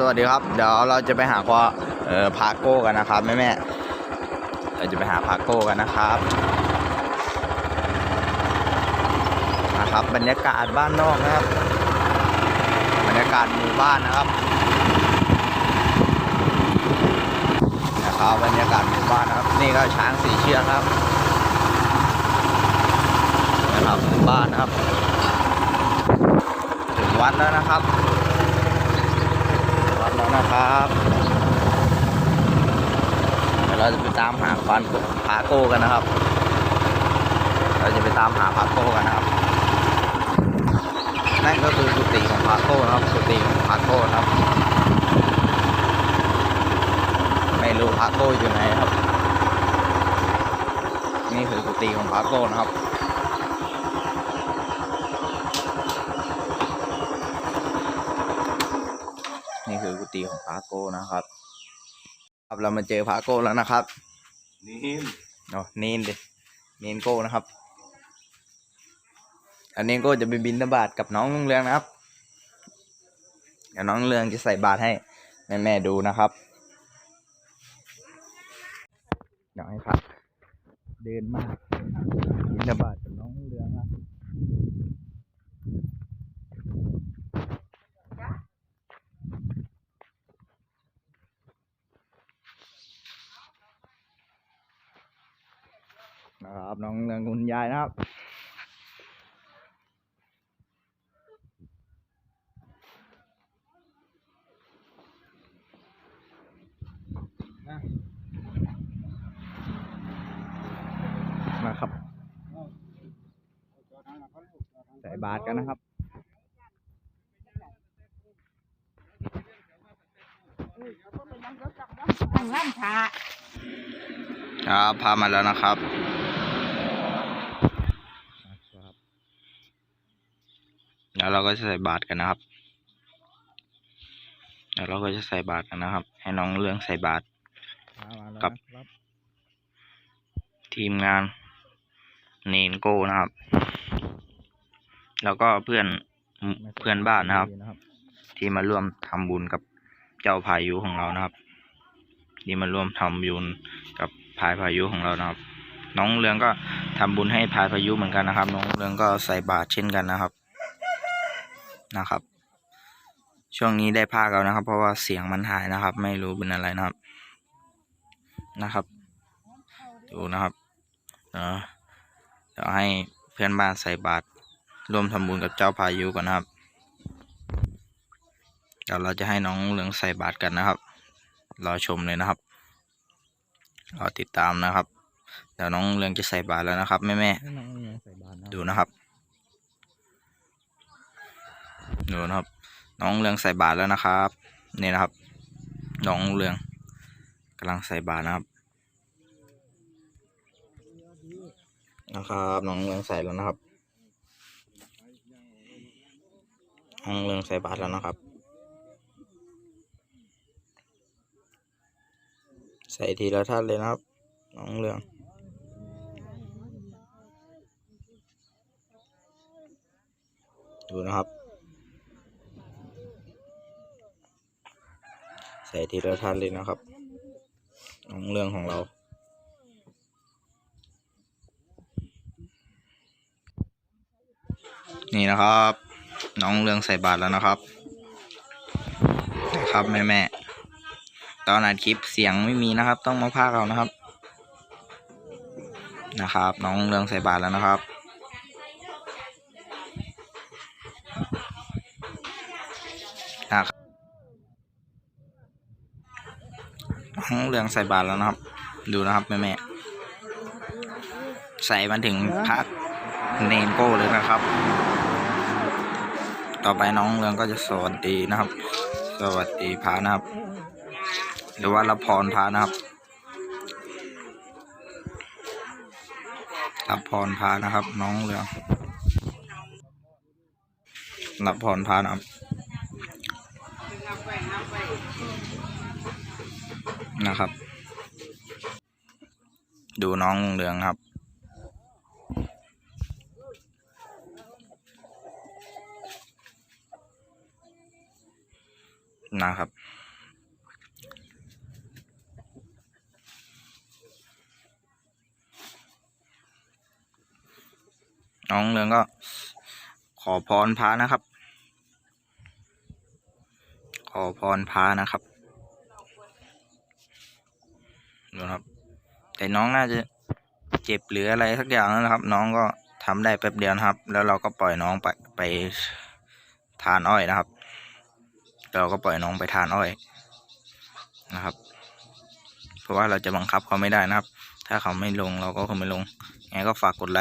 สวัสดีครับ เดี๋ยวเราจะไปหาควาเออพาโก้กันนะครับแม่แม่เราจะไปหาพาโก้กันนะครับนะครับ บรรยากาศบ้านนอกนะครับ บรรยากาศหมู่บ้านนะครับนะครับบรรยากาศหมู่บ้านนะครับ นี่ก็ช้างสีเชือกครับนะครับหมู่บ้านนะครับ ถึงวัดแล้วนะครับ นะครับเดี๋ยวเราจะไปตามหาควานพาโก้กันนะครับ เราจะไปตามหาพาโก้กันนะครับ นั่นก็คือกุฏิของพาโก้นะครับกุฏิของพาโก้นะครับ ไม่รู้พาโก้อยู่ไหนครับ นี่คือกุฏิของพาโก้นะครับ นี่คือกุฏิของพาโก้นะครับ ครับเรามาเจอพาโก้แล้วนะครับนี่เนาะเนนดิเนนโก้นะครับ อันนี้โก้จะไปบินบาตกับน้องลุงเรืองนะครับเดี๋ยวน้องลุงเรืองจะใส่บาตรให้แม่แม่ๆดูนะครับเดี๋ยวให้ครับ เดินมาบินบาตกับน้องลุงเรืองครับ นะครับน้องลุงเรืองคุณยายนะครับนะครับใส่บาตรกันนะครับตั้งร้านค้าครับพามาแล้วนะครับ แล้วเราก็จะใส่บาตรกันนะครับแล้วเราก็จะใส่บาตรกันนะครับ ให้น้องเรื่องใส่บาตรกับ ทีมงานเนนโก้นะครับ แล้วก็เพื่อนเพื่อนบ้านนะครับ ที่มาร่วมทำบุญกับเจ้าพายุของเรานะครับ ที่มาร่วมทำบุญกับพายพายุของเรานะครับ น้องเรืองก็ทำบุญให้พายพายุเหมือนกันนะครับ น้องเรืองก็ใส่บาตรเช่นกันนะครับ นะครับ ช่วงนี้ได้พากแล้วนะครับ เพราะว่าเสียงมันหายนะครับ ไม่รู้เป็นอะไรนะครับ นะครับ ดูนะครับเดี๋ยวเดี๋ยวให้เพื่อนบ้านใส่บาตรร่วมทำบุญกับเจ้าพายุก่อนนะครับ เดี๋ยวเราจะให้น้องเหลืองใส่บาตรกันนะครับ รอชมเลยนะครับ รอติดตามนะครับ เดี๋ยวน้องเหลืองจะใส่บาตรแล้วนะครับแม่แม่ๆดูนะครับ ดูนะครับ น้องเหลืองใส่บาตรแล้วนะครับนี่นะครับ น้องเหลืองกำลังใส่บาตรนะครับ นะครับ น้องเหลืองใส่แล้วนะครับน้องเหลืองใส่บาตรแล้วนะครับ ใส่ทีละท่านเลยนะครับ น้องเหลืองดูนะครับ ใส่ทีละท่านเลยนะครับน้องเหลืองของเรา นี่นะครับ น้องเรื่องใส่บาตรแล้วนะครับนะครับแม่แม่ตอนอัดคลิปเสียงไม่มีนะครับ ต้องมาพากเอานะครับ นะครับ น้องเรื่องใส่บาตรแล้วนะครับนะครับ น้องเรืองใส่บาตรแล้วนะครับ ดูนะครับแม่แม่ๆใส่มาถึงพักเนนโก้เลยนะครับ ต่อไปน้องเรืองก็จะสวัสดีนะครับ สวัสดีพระนะครับ หรือว่ารับพรพระนะครับรับพรพระนะครับ น้องเรืองรับพรพระนะครับ นะครับ ดูน้องเรืองครับนนะครับ น้องเรืองก็ขอพรพระนะครับ ขอพรพระนะครับ ดูนะครับ แต่น้องน่าจะเจ็บหรืออะไรสักอย่างนะครับ น้องก็ทำได้แป๊บเดียวนะครับ แล้วเราก็ปล่อยน้องไปไปทานอ้อยนะครับ เราก็ปล่อยน้องไปทานอ้อยนะครับ เพราะว่าเราจะบังคับเขาไม่ได้นะครับ ถ้าเขาไม่ลงเราก็คงไม่ลงไงก็ฝากกดไลค์